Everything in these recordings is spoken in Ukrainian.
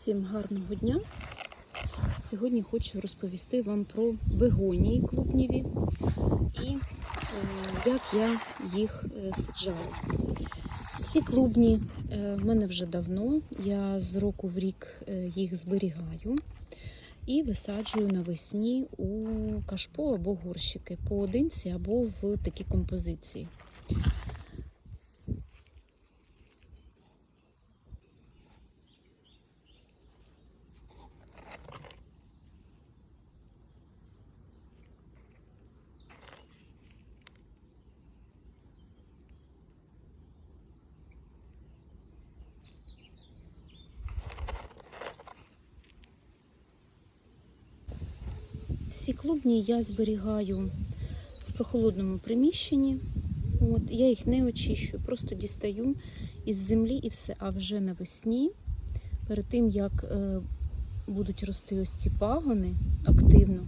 Усім гарного дня. Сьогодні хочу розповісти вам про бегонії клубніві і е, як я їх е, саджала. Ці клубні е, в мене вже давно. Я з року в рік їх зберігаю і висаджую навесні у кашпо або горщики поодинці або в такі композиції. Всі клубні я зберігаю в прохолодному приміщенні. От, я їх не очищу, просто дістаю із землі і все. А вже навесні, перед тим як е, будуть рости ось ці пагони активно,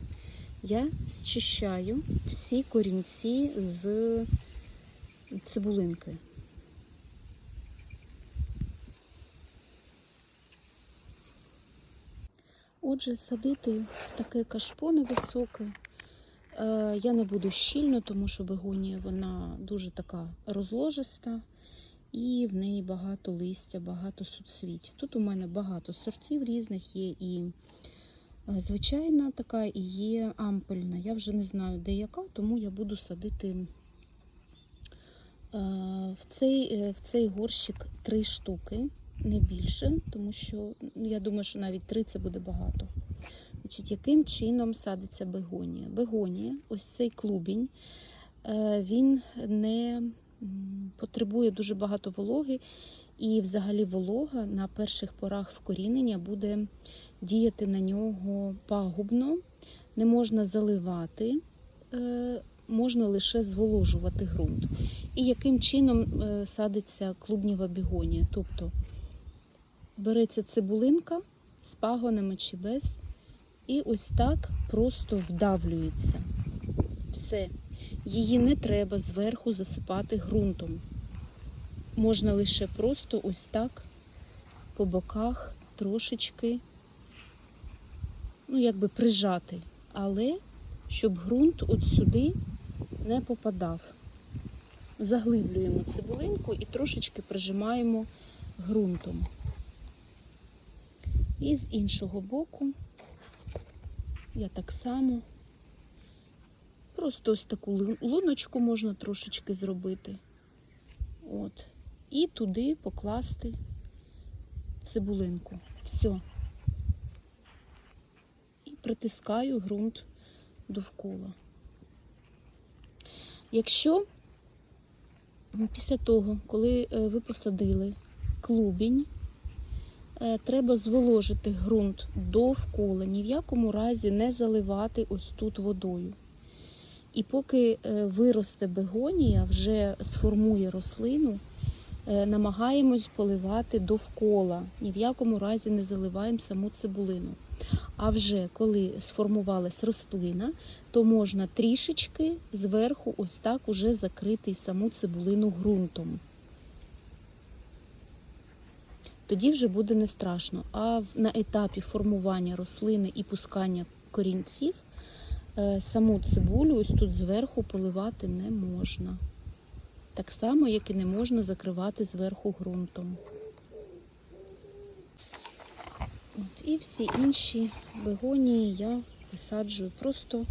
я зчищаю всі корінці з цибулинки. Отже, садити в таке кашпо невисоке е, я не буду щільно, тому що бегонія вона дуже така розложиста і в неї багато листя, багато суцвіть. Тут у мене багато сортів різних, є і е, звичайна така, і є ампельна. Я вже не знаю, де яка, тому я буду садити е, в цей, в цей горщик три штуки не більше, тому що ну, я думаю, що навіть три це буде багато. Значить, Яким чином садиться бегонія? Бегонія, ось цей клубінь, е, він не потребує дуже багато вологи, і взагалі волога на перших порах вкорінення буде діяти на нього пагубно, не можна заливати. е, Можна лише зволожувати ґрунт. І яким чином е, садиться клубніва бігонія? Тобто береться цибулинка з пагонами чи без, і ось так просто вдавлюється. Все. Її не треба зверху засипати ґрунтом. Можна лише просто ось так по боках трошечки, ну, якби прижати, але щоб ґрунт от сюди не попадав. Заглиблюємо цибулинку і трошечки прижимаємо ґрунтом. І з іншого боку я так само просто ось таку луночку можна трошечки зробити. От. І туди покласти цибулинку. Все. І притискаю ґрунт довкола. Якщо після того, коли е, ви посадили клубінь, треба зволожити ґрунт довкола, ні в якому разі не заливати ось тут водою. І поки е, виросте бегонія, вже сформує рослину, е, намагаємось поливати довкола, ні в якому разі не заливаємо саму цибулину. А вже коли сформувалась рослина, то можна трішечки зверху ось так уже закрити саму цибулину ґрунтом. Тоді вже буде не страшно. А на етапі формування рослини і пускання корінців е, саму цибулю ось тут зверху поливати не можна. Так само, як і не можна закривати зверху ґрунтом. От, і всі інші бегонії я висаджую просто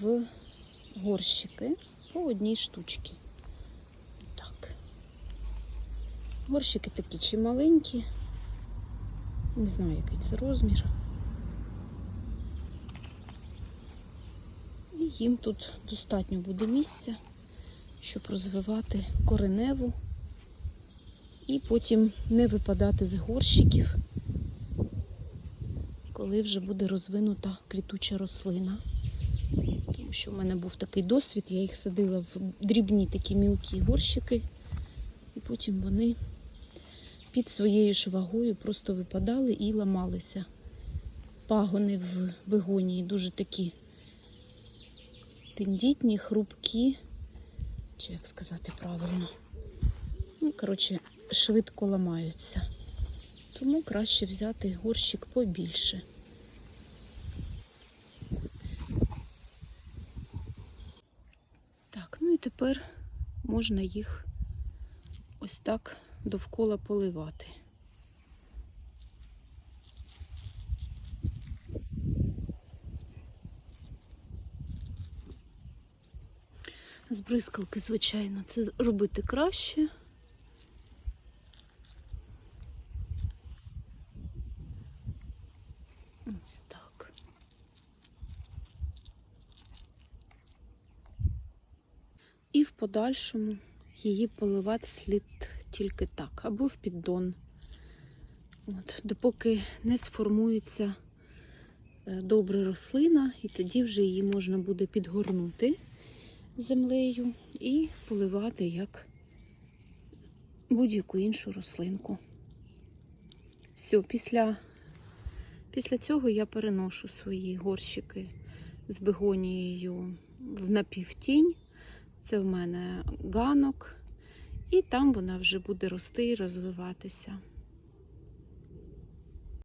в горщики по одній штучці. Так. Горщики такі чималенькі. Не знаю, який це розмір. І їм тут достатньо буде місця, щоб розвивати кореневу і потім не випадати з горщиків, коли вже буде розвинута квітуча рослина. Тому що в мене був такий досвід, я їх садила в дрібні такі мілкі горщики, і потім вони під своєю ж вагою просто випадали і ламалися. Пагони в бегонії дуже такі тендітні, хрупкі, чи як сказати правильно. Ну, коротше, швидко ламаються. Тому краще взяти горщик побільше. Так, ну і тепер можна їх ось так довкола поливати. З бризкалки, звичайно, це робити краще. Ось так. І в подальшому її поливати слід тільки так, або в піддон. От, допоки не сформується е, добре рослина, і тоді вже її можна буде підгорнути землею і поливати як будь-яку іншу рослинку. Все, після, після цього я переношу свої горщики з бегонією в напівтінь. Це в мене ганок, і там вона вже буде рости і розвиватися.